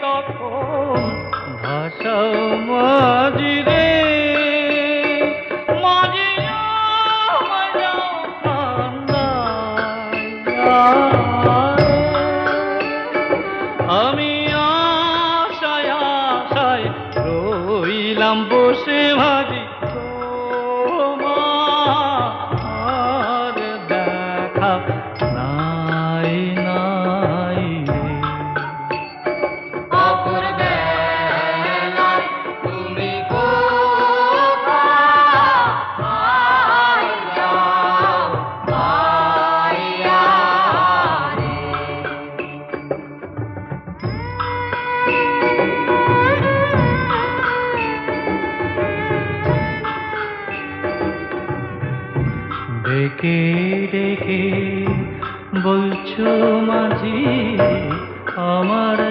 করে তখন বলছো মাঝি আমার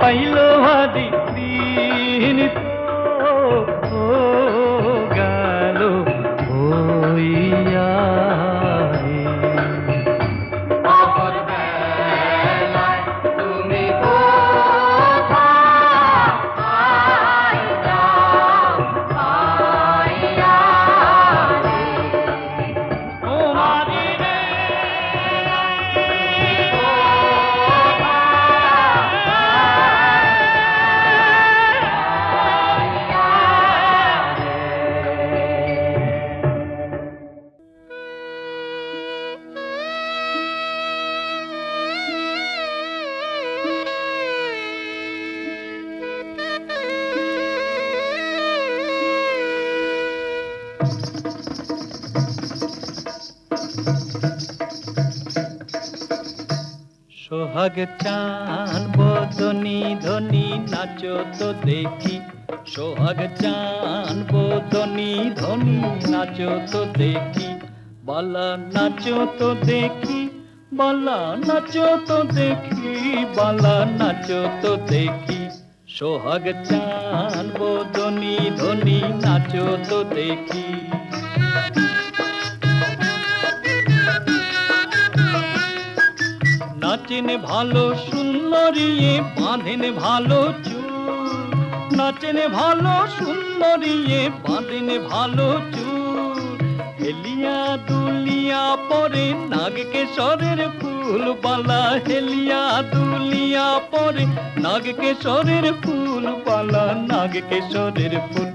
ভুল না পাইল সোহাগ চান বদনি ধনি, নাচো তো দেখি। সোহাগ চান বদনি ধনি, নাচো তো দেখি। বালা নাচো তো দেখি, বালা নাচো তো দেখি, বালা নাচো তো দেখি। সোহাগ চান বদনি ধনি, নাচো তো দেখি। নাচেন ভালো সুন্দরিয়ে বাঁধেন ভালো চুল। নাচেন ভালো সুন্দরিয়ে বাঁধেন ভালো চুল। হেলিয়া দুলিয়া পরে নাগ কেশরের ফুল বালা হেলিয়া দুলিয়া পরে নাগ কেশরের ফুল বালা নাগ কেশরের ফুল।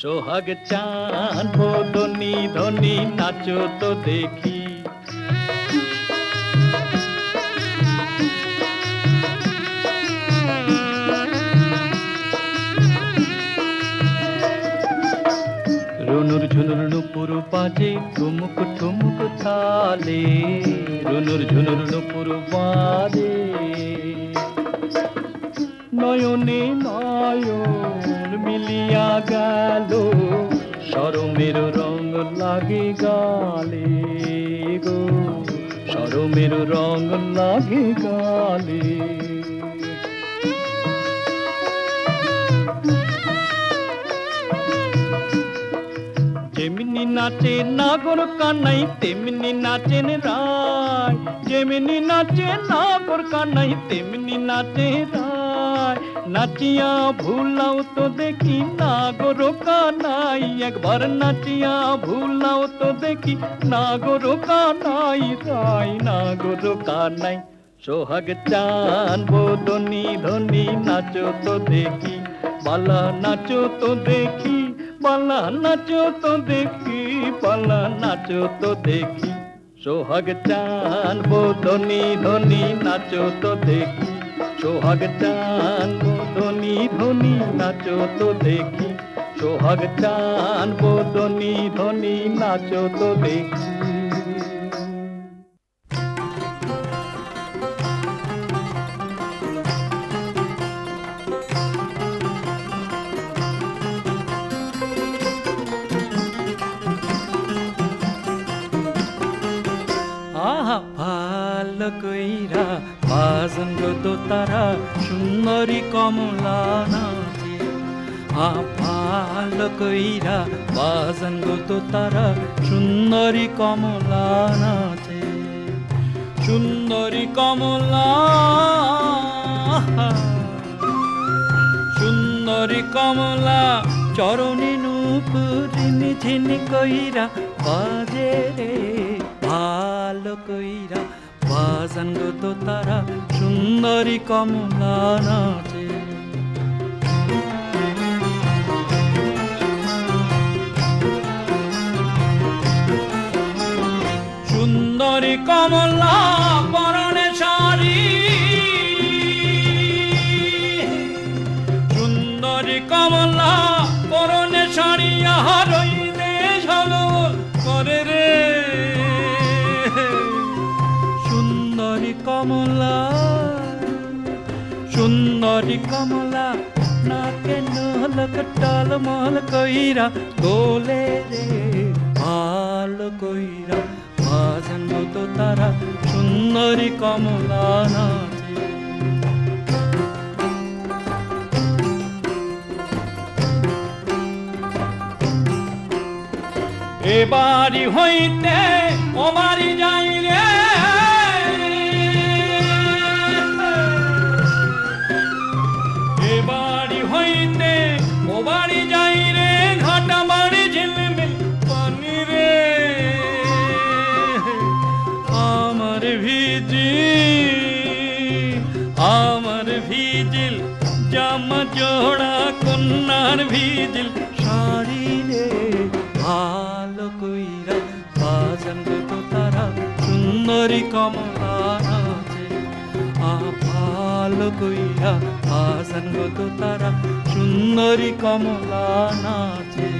সোহাগ চান বদনি ধনি নাচো তো দেখি। বাজে ঠুমুক ঠুমুক তালে রুনুর ঝুনুর নুপুর বাজে নয়নে নয়ন মিলিয়া গেল, সরমের রং লাগে গালে গো। সরমের রং লাগে গালে। নাচে নাগর কানাই, তেমনি নাচেন রায়। যেমনি নাচে নাগর কানাই, তেমনি নাচে রায়। নাচিয়া ভুলাও তো দেখি নাগর কানাই, একবার নাচিয়া ভুলাও তো দেখি নাগর কানাই, রায় নাগর কানাই। সোহাগ চান, বদনি ধনি, নাচো তো দেখি, বালা নাচো তো দেখি বালা নাচো তো দেখি, পালা, নাচো তো দেখি। সোহাগ চান বদনি ধনি, নাচো তো দেখি। সোহাগ চান বদনি ধনি, নাচো তো দেখি। সোহাগ চান ধনি ধনি, নাচো তো দেখি। তারা সুন্দরী কমলা নাচে। আ ভালো কইরা বাজন তারা সুন্দরী কমলা নাচে। সুন্দরী কমলা সুন্দরী কমলা চরণে নুপুরিনি ঝিনি কইরা বাজে রে। ভালো কইরা বাজান গো তো তারা সুন্দরী কমলা নাচে। সুন্দরী কমলা পরনে শাড়ি। সুন্দরী কমলা কমলা, নাকে নলক, টলমল কইরা, দোলে রে ভালো কইরা বাজন তো তারা সুন্দরী কমলা নাচে। এ বাড়ি হইতে ও বাড়ি যাই জোড়া কন্যার ভিজিল শাড়ি রে ভালো কইরা বাজান তো তারা, সুন্দরী কমলা নাচে। ভালো কইরা বাজান তো তারা, সুন্দরী কমলা নাচে।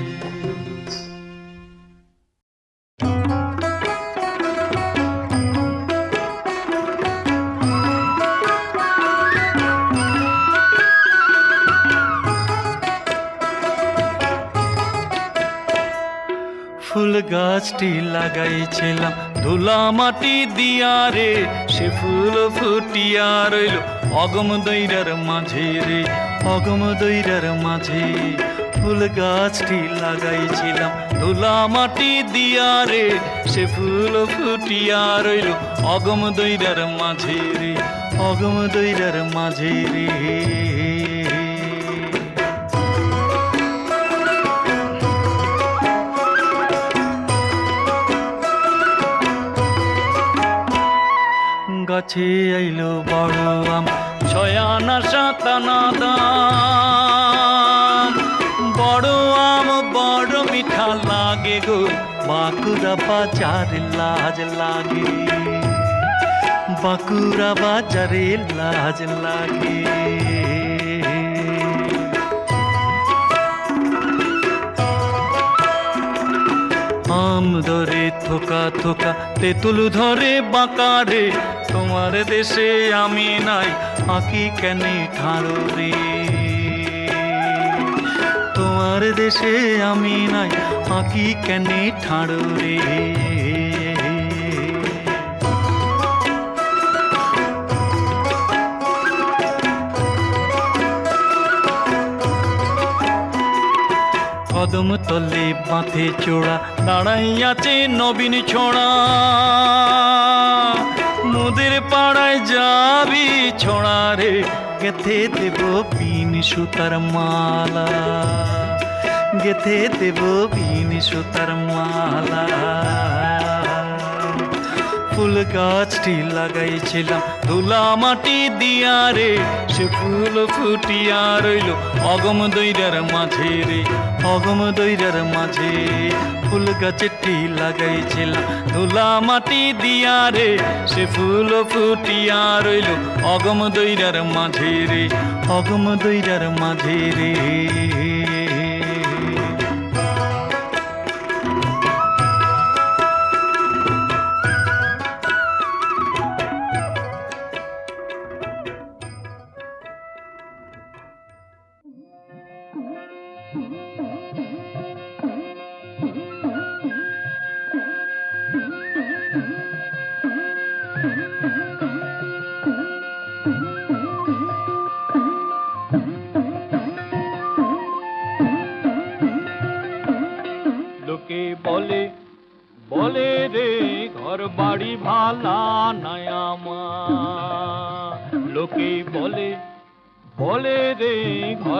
গাছটি লাগাইছিলাম, ধুলা মাটি দিয়া রে, সে ফুল ফুটিয়া রইল অগম দৈরার মাঝে রে, অগম দৈরার মাঝে। ফুল গাছটি লাগাইছিলাম, ধুলা মাটি দিয়া রে, সে ফুল ফুটিয়া রইল অগম দৈরার মাঝে রে, অগম দৈরার মাঝে রে। গাছে আইলো বড় আম, ছয়ানা সাতানা দাম বড় আম, বড় মিঠা লাগে গো, বাঁকুড়া বাজার লাজ লাগে। বাঁকুড়া বাজারে লাজ লাগে। আম ধরে থোকা থোকা, তেঁতুল ধরে বাঁকা রে তোমার দেশে আমি নাই, আঁকি কেন ঠাড়ো রে। তোমার দেশে আমি নাই, আঁকি কেন ঠাড়ো রে। কদম তলে বাঁধে চোড়া, দাঁড়াইয়াছে নবীন ছোড়া। মোদের পাড়ায় যাবি ছোড়া রে। গেথে দেব পিন সুতার মালা। গেথে দেব পিন সুতার মালা। ফুল গাছটি লাগাইছিলাম ধুলা মাটি দিয়া রে। সে ফুল ফুটিয়া রইল অগম দৈরার মাঝে রে। অগম দৈরার মাঝে ফুল গাছে টি লাগাইছিলাম ধুলা মাটি দিয়া রে, সে ফুল ফুটিয়া রইল অগম দৈরার মাঝে রে, অগম দৈরার মাঝে রে।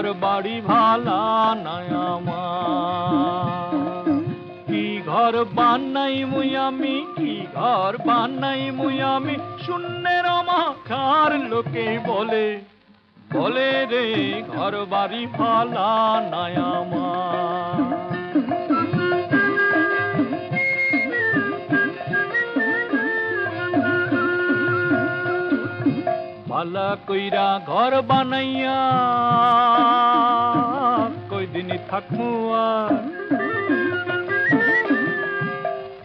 ঘর বাড়ি ভালা নায়ামা কি ঘর বানাই মুই আমি, কি ঘর বানাই মুয়ামি আমি, শূন্যের মাখার লোকে বলে বলে রে, ঘর বাড়ি ভালা নায়ামা পালা কইরা ঘর বানাইয়া, কই দিনই থাকমু আর।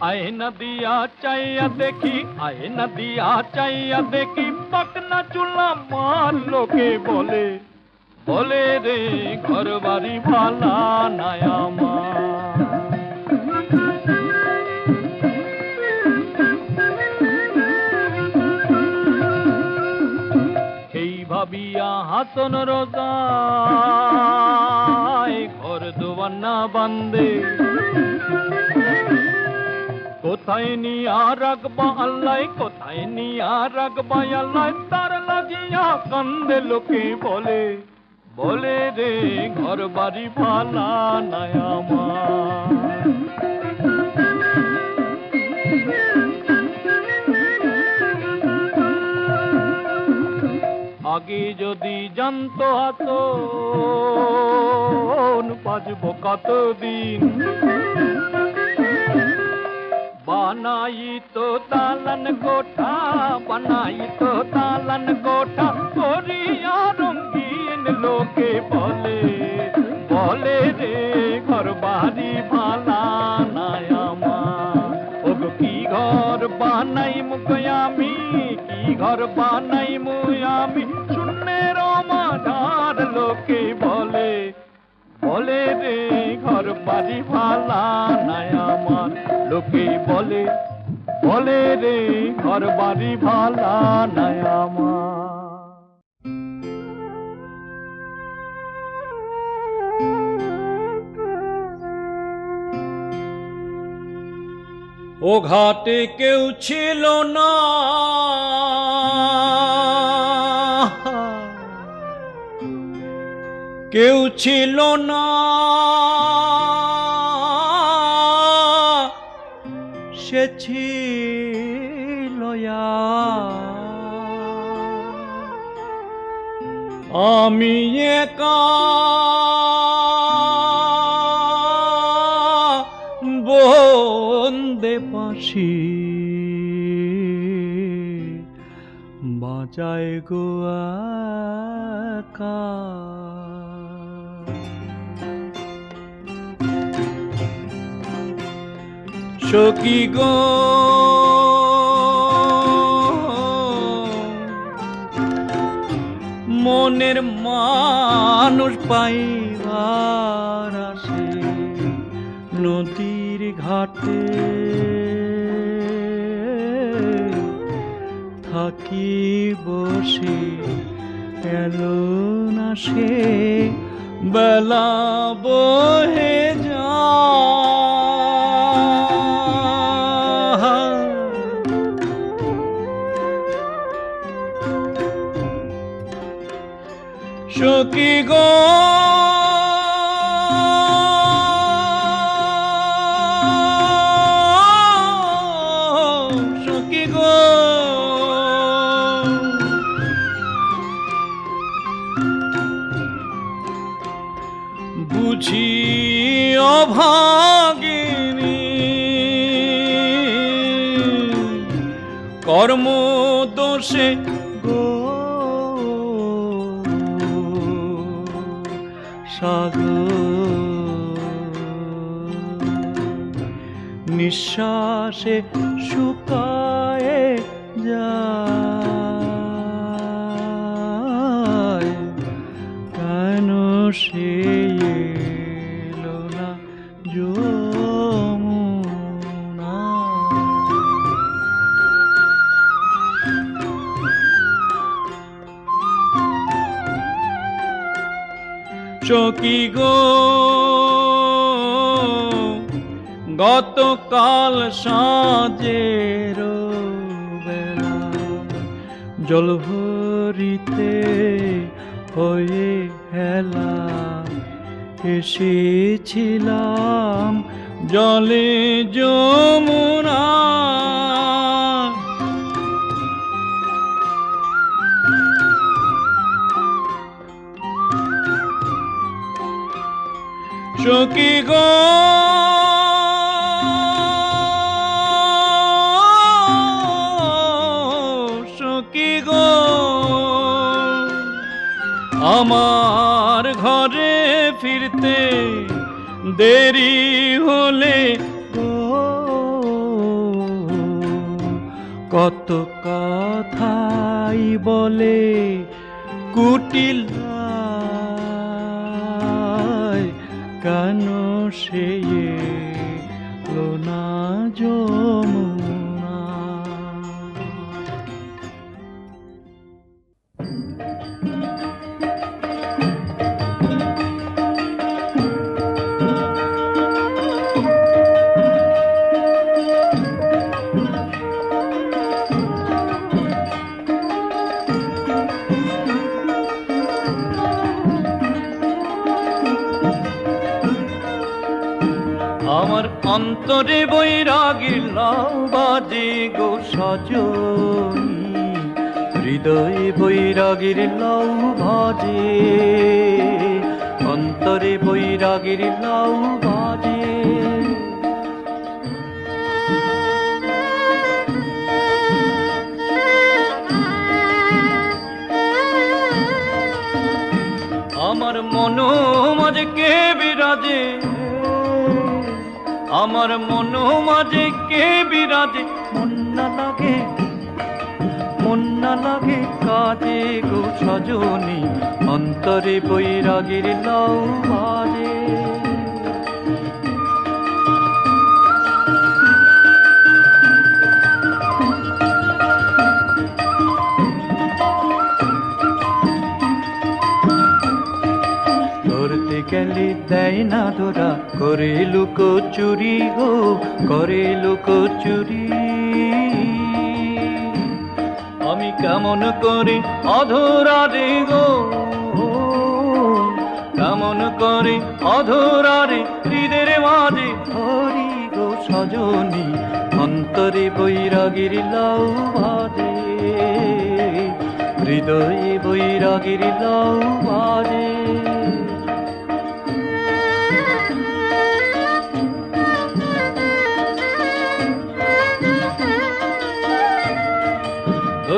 আয়না দিয়া চাইয়া দেখি, আয়না দিয়া চাইয়া দেখি, পাকনা চুলা মার লোকে বলে। বলে রে ঘর বাড়ি ভালা নায়ামা হাসন রোজায় ঘর দোয়ান্না বান্দে। কোথায় নিয়া রাখবা আল্লাহ, কোথায় নিয়া রাখবা আল্লাহ, তার লাগিয়া কান্দে লোকে বলে বলে রে ঘর বাড়ি ভালা নায়ামা আগে যদি জানতো হাতো বাজব কতদিন? বানাই তো তালন গোঠা বানাই তো তালন গোঠা করিয়া রঙ্গিন লোকে বলে বলে রে ঘর বাড়ি ভালা নায়ামা ওগো কি ঘর বানাই মুখয়ামি কি ঘর বানাই মাধার লোকে বলে বলে রে ঘর বাড়ি ভালা নাই আমার। লোকে বলে বলে রে ঘর বাড়ি ভালা নাই আমার। ও ঘাটে কেউ ছিল না। কেউ ছিল না। সে ছিল আমি একা বন্দে পাশি। বাজায় গোয়াকা সখী গো মনের মানুষ পাইবার আসে নদীর ঘাটে। থাকি বসে এলো না সে। বেলা বহে যা। সখী গো কর্ম দোষে গো। সাগর। নিঃশ্বাসে শুকায়ে গতকাল সাজের বেলা জল ভরিতে হয়ে হেলা। এসেছিলাম জলে যমুনা। সখী গো দেরি হলে কত কথাই বলে কুটিল কেন সে এলো না বাজে গো সজনী হৃদয়ে বৈরাগীর লাউ ভাজে অন্তরে বৈরাগীর লাউ বাজে। আমার মনো মাঝে কে বিরাজে? আমার মনো মাঝে বিরাজে, মন না লাগে, মন না লাগে কাজে গো সজনী, অন্তরে বৈরাগীর লাউ ধরতে গেলে দেয় না ধরা, করে লুকো চুরি গো, করে লুকো আমি কেমন করে অধরা রে গো? কেমন করে অধরা রে হৃদের মাঝে? হরি গো সজনী, অন্তরে বৈরাগীর লাউ বাজে। হৃদয়ে বৈরাগীর লাউ বাজে।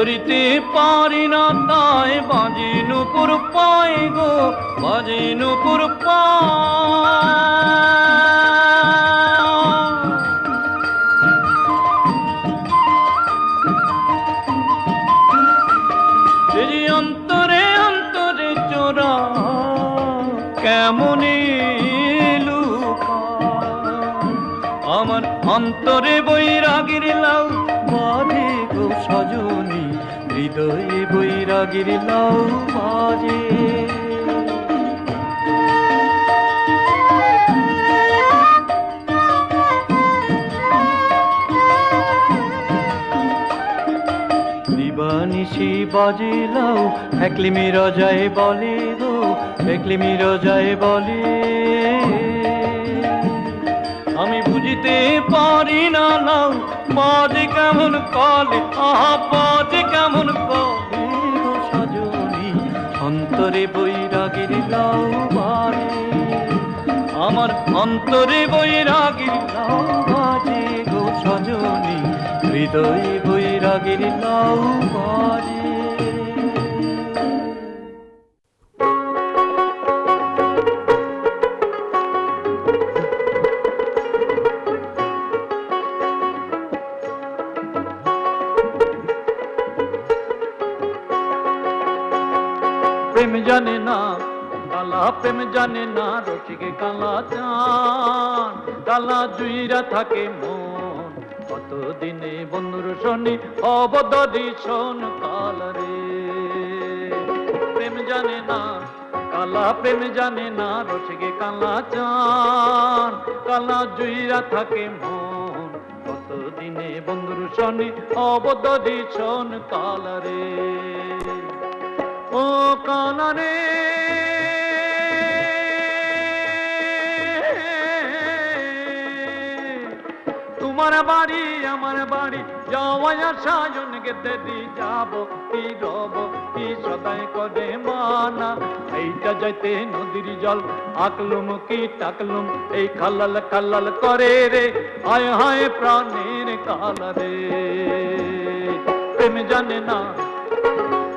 ধরিতে পারি না, তাই বাজি নুপুর পাই গো বাজি নুপুর পাই। অন্তরে অন্তরে চোরা, কেমনি লুকা আমার অন্তরে বৈরাগির লাউ বৈরাগীর লাউ বাজে দিবানিশি বাজে একলিমি রজায় বলে গো একলিমি রজায় বলে আমি বুঝিতে পারি না লাউ বাজে কেমন কলে আহা বাজে কেমন কলে। অন্তরে বৈরাগীর লাউ বাজে আমার অন্তরে বৈরাগীর লাউ বাজে গো সজনী, হৃদয়ে বৈরাগীর লাউ বাজে প্রেম জানে না কালা প্রেম জানে না, রসিকে কালা চান। কালা জুইরা থাকে মন কত দিনে বন্ধুর শনি অবদরি শোন কালারে প্রেম জানে না, কালা প্রেম জানে না, রসিকে কালা চান। কালা জুইরা থাকে মন কত দিনে বন্ধুর শনি অবদরি শোন কালারে ও কানারে তোমার বাড়ি, আমার বাড়ি যাওয়া সাজন গেতে দি যাব, কি রব, কি সদাই করে মানা। এইটা যাইতে নদীর জল, আকলুম কি টাকলুম, এই খালাল খালাল করে রে, হায় হায় প্রাণের কালারে প্রেম জানে না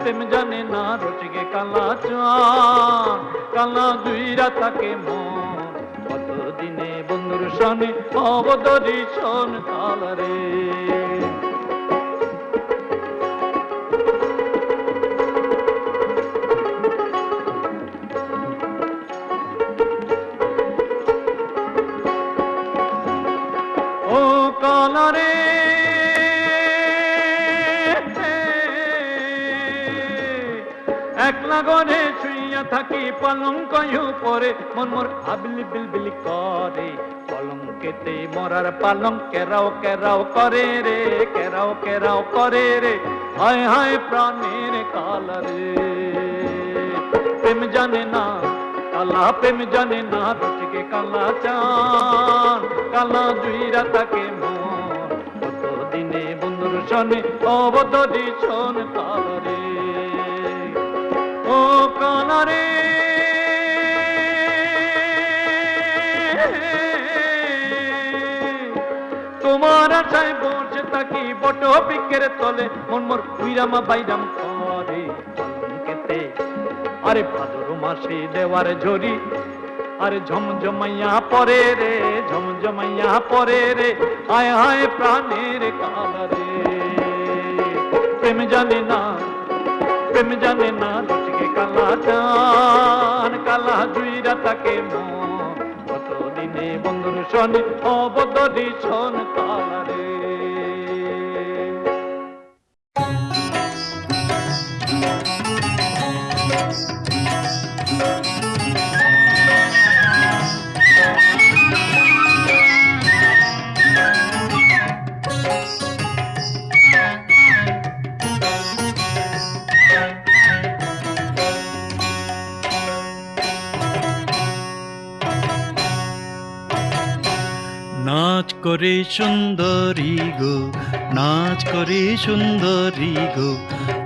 প্রেম জানে না রসিকে কালা চান। কালা দুইরা থাকে মন। কত দিনে বন্ধুর সনে অবদরি সন কালারে ঘরে শুইয়া থাকি পালঙ্ক পরে। মন মোর আবিল বিল বিল করে পলঙ্কেতে মরার পালং কেরাও কেরাও করে রে, কেরাও কেরাও করে রে। হায় হায় প্রাণের কালারে প্রেম জানে না, কালা প্রেম জানে না রসিকে কালা চান। কালা জুইরা তাকে মন। কত দিনে বন্ধুর শনে অবদরি শোন কালারে ও কালারে তোমার আশায় বসে থাকি বট পিকের তলে, মন মোর উইরামা বাইরাম করে কেতে আরে ভাদর মাসে দেওয়ার ঝরি আরে ঝমঝমাইয়া পরে রে, ঝমঝমাইয়া পরে রে হায় হায় প্রাণের কালারে প্রেম জানে না প্রেম জানে না রসিকে কালা চান, কালা জুইরা তাকে কত দিনে বন্ধুর শনি অবদরি শোন কালারে নাচ করে সুন্দরী গো, নাচ করে সুন্দরী গো।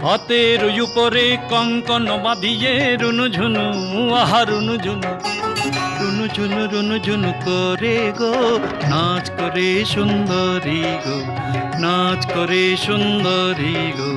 হাতের উপরে কঙ্কন বাঁধিয়ে রুনু ঝুনু, আহা রুনু ঝুনু রুনু ঝুনু রুনু ঝুনু করে গো। নাচ করে সুন্দরী গো, নাচ করে সুন্দরী গো।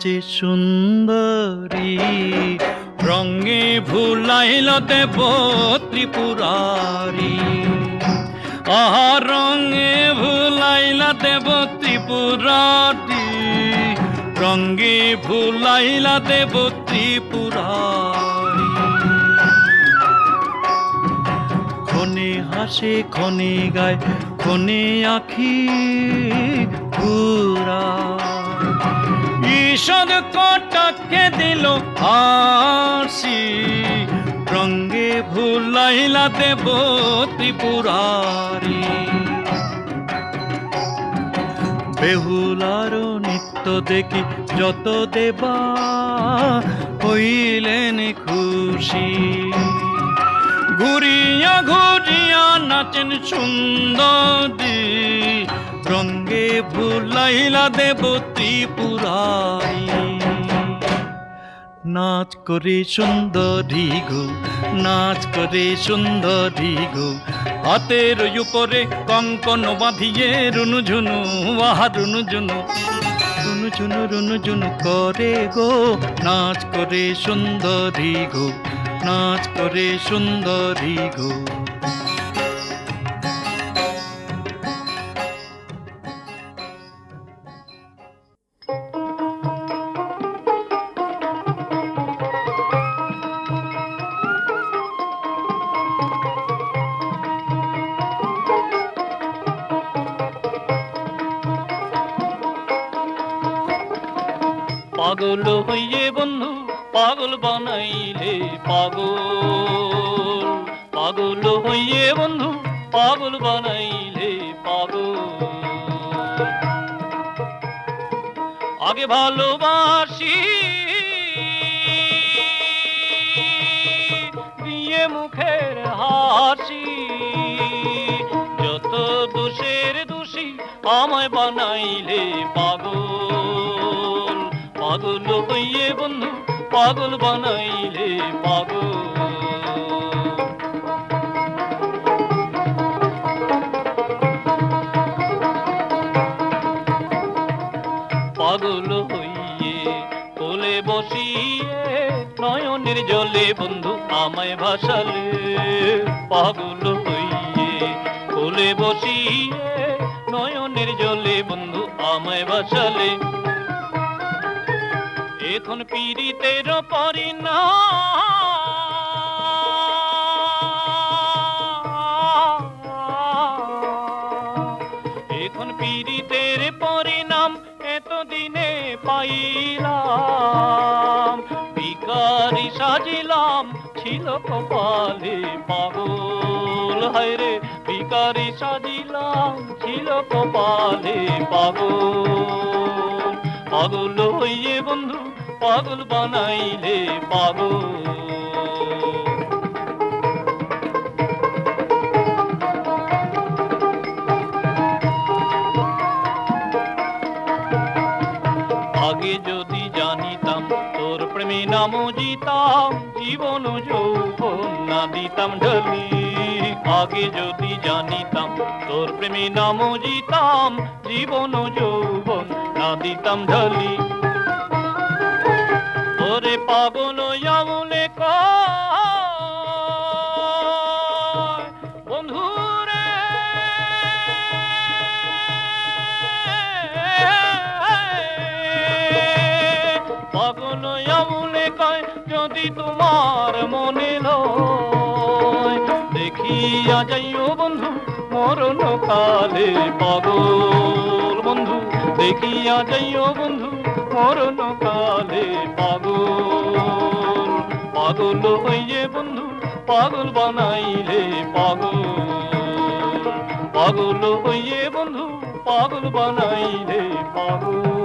নাচে সুন্দরী, রঙে ভুলাইল দেব ত্রিপুরারি। আহা, রঙে ভুলাইলা দেব ত্রিপুরারি, রঙে ভুলাইলা দেব ত্রিপুরারি। ক্ষণে হাসে ক্ষণে গায় ক্ষণে আখি পুরা ঈষদ কটাকে দিল হাসি রঙ্গে ভুলাইলা দেব ত্রিপুরারি। বেহুলার নিত্য দেখি যত দেবা হইলেন খুশি। ঘুরিয়া ঘুরিয়া নাচেন সুন্দরী রঙ্গে ভুলাইলা দেব ত্রিপুরারি নাচ করে সুন্দরী গো, নাচ করে সুন্দরী গো। হাতের উপরে কঙ্কন বাঁধিয়ে রুনু ঝুনু, আহা রুনু ঝুনু রুনু ঝুনু রুনু ঝুনু করে গো। নাচ করে সুন্দরী গো, নাচ করে সুন্দরী গো। পাগল হইয়ে বন্ধু, পাগল বানাইলে পাগল। পাগল হইয়ে বন্ধু, পাগল বানাইলে পাগল। আগে ভালোবাসি, দিয়ে মুখের হাসি। যত দোষের দোষী আমায় বানাইলে পাগল। বন্ধু, পাগল বানাইলে পাগল। পাগল হইয়ে কোলে বসিয়ে নয়নের জলে বন্ধু আমায় ভাসালে। পাগল হইয়ে কোলে বসিয়ে নয়নের জলে বন্ধু আমায় ভাসালে। এখন পীড়িতের পরিণাম। এখন পীড়িতের পরিণাম এতদিনে পাইলাম। বিকারি সাজিলাম, ছিল কপালে পাগল। হায়রে বিকারি সাজিলাম, ছিল কপালে পাগল। পাগল হইয়ে বন্ধু পাগল বানাইলে পাগল। আগে যদি জানিতাম তোর প্রেমে নাম জিতাম, জীবন যৌবন না দিতাম ঢলি। আগে যদি জানিতাম তোর প্রেমে নাম জিতাম, জীবন যৌবন না দিতাম ঢলি। ওরে পাগল আমলে কয়, যদি তোমার মনে লয়। দেখিয়া যাইও বন্ধু মরণ কালে পাগল বন্ধু। দেখিয়া যাইও বন্ধু মরণ কালে পাগল পাগল হইয়ে বন্ধু পাগল বানাইলে পাগল। পাগল হইয়ে বন্ধু পাগল বানাইলে পাগল।